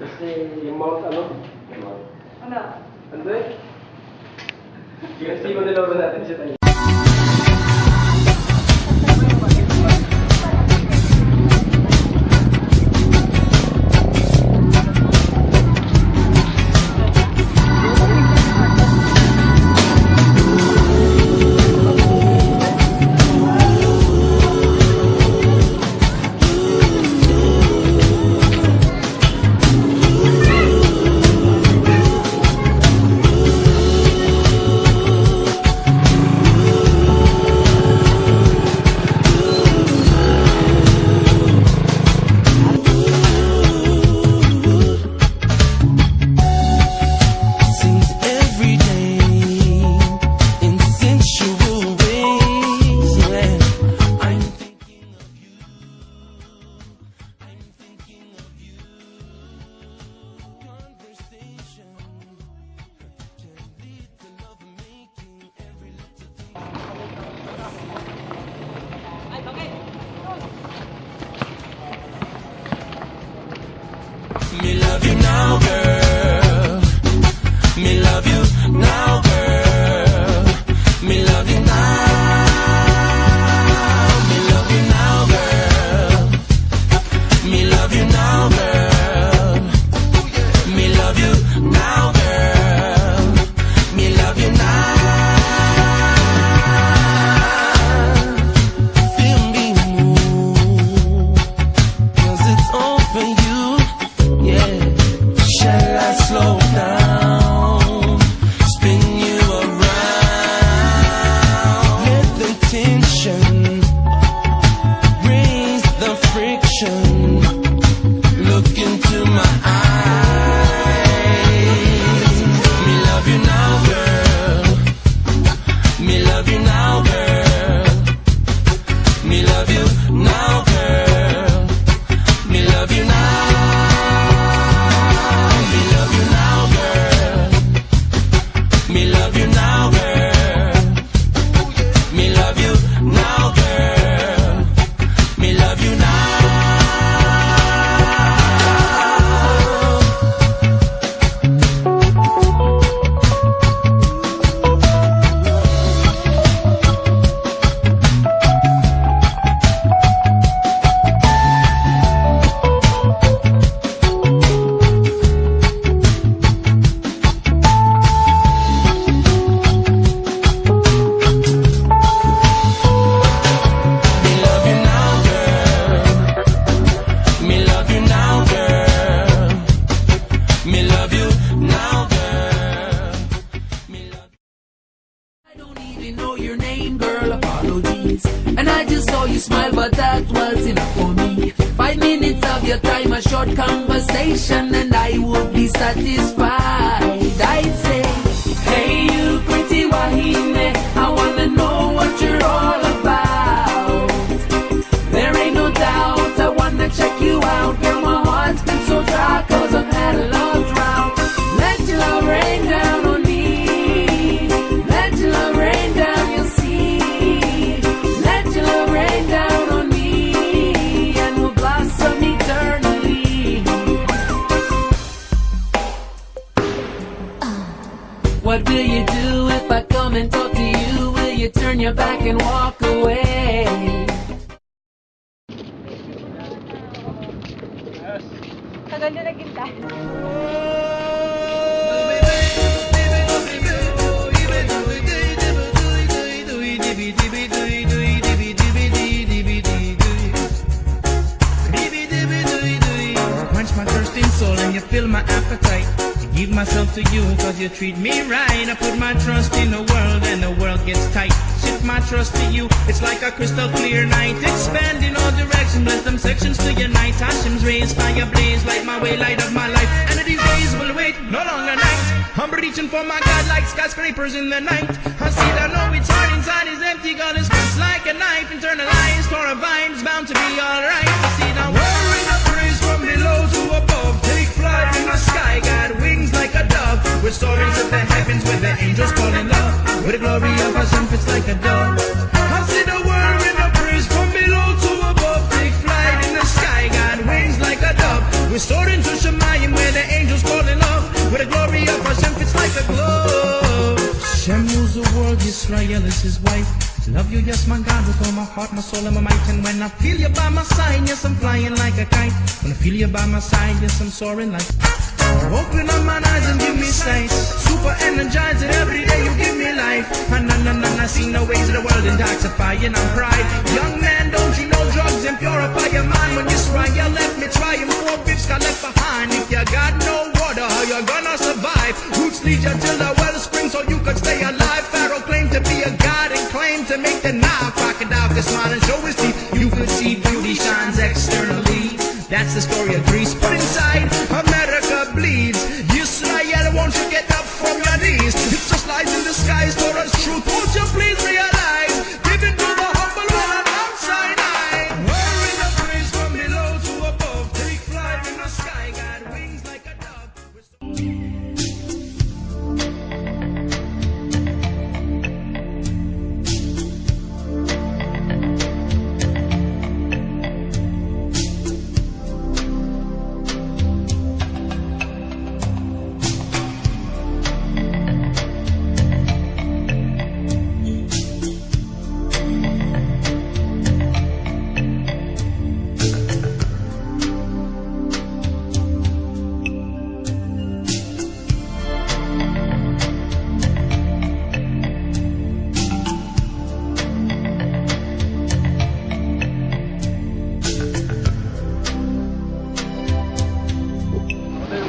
Just amount അല്ലോ amount എന്ത് G S T ബില്ലിലുള്ള attention love you now, girl. Short conversation, and I would be satisfied. What will you do if I come and talk to you? Will you turn your back and walk away? Tayo. Quench my thirsting soul and you fill my appetite. Give myself to you cause you treat me right. I put my trust in the world and the world gets tight. Shift my trust to you, it's like a crystal clear night. Expand in all directions, bless them sections to unite. Hashem's rays, fire blaze, light my way, light of my life. And these days will wait, no longer night. I'm reaching for my God like skyscrapers in the night. I see that know it's heart inside is empty, God is like a knife. Internalized, for a vibe's bound to be alright. We're soaring to the heavens with the angels falling love. With the glory of Hashem fits like a dove. I see the world with a praise from below to above. Take flight in the sky, got wings like a dove. We're soaring to Shemayim where the angels fall in love. With the glory of Hashem fits like a glove. Hashem rules the world, Israel is his wife. Love you, yes, my God, with all my heart, my soul, and my might. And when I feel you by my side, yes, I'm flying like a kite. When I feel you by my side, yes, I'm soaring like. Open up my eyes and give me sight. Super energizing every day you give me life. And na na na na, see no ways of the world intoxifying I'm pride. Young man, don't you know drugs and purify your mind? When you try, you let me try and four fifths got left behind. If you got no water, how you gonna survive? Roots lead you till the wellspring so you could stay alive. Pharaoh claimed to be a god and claimed to make the Nile crocodile smile and show his teeth.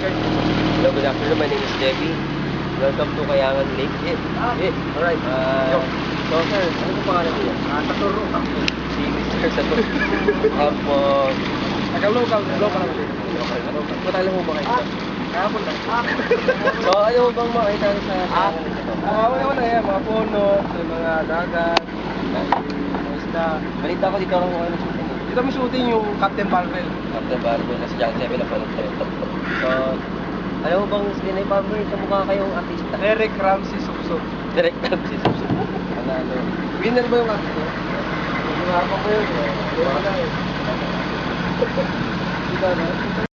Hello, good afternoon. My name is Debbie. Welcome to Kayangan Lake. Eh, eh, alright. Uh, so, sir, ano po pangalan niyo? Ah, Saturo. Si Mr. Saturo. Tapos, taga-local. Local ako dito. Local. Ano, patala mo ba kayo? Kahapon lang. So, ano mo bang makita sa Kayangan Lake ito? Ah, wala wala yan. Mga puno, mga dagat, mga isda. Balita ko dito lang kayo shooting. Dito may shooting yung Captain Marvel. Captain Marvel na si John Seven na panood ko. So, alam mo bang sinay Farmer, kamukha kayong artista? Derek Ramsey Subsob. Derek Ramsey Subsob. Panalo. Winner ba yung? Yung ako ko yun. eh. Wala eh. Diba na?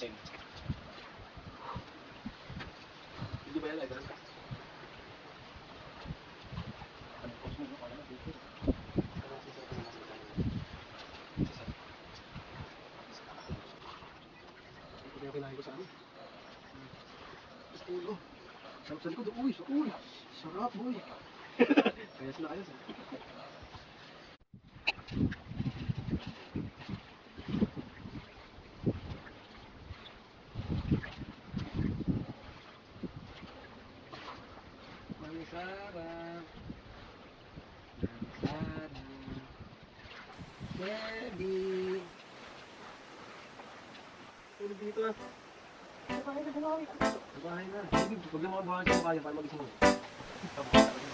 One thing. Hindi ba yan agad? Sarap sa likod. Uy, sa uy. Sarap, uy. Kaya sila ayos eh. Bahay na. Pag lumabahan siya, kaya pa magising mo. Tapos.